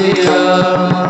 Hare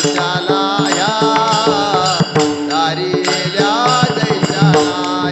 Sala.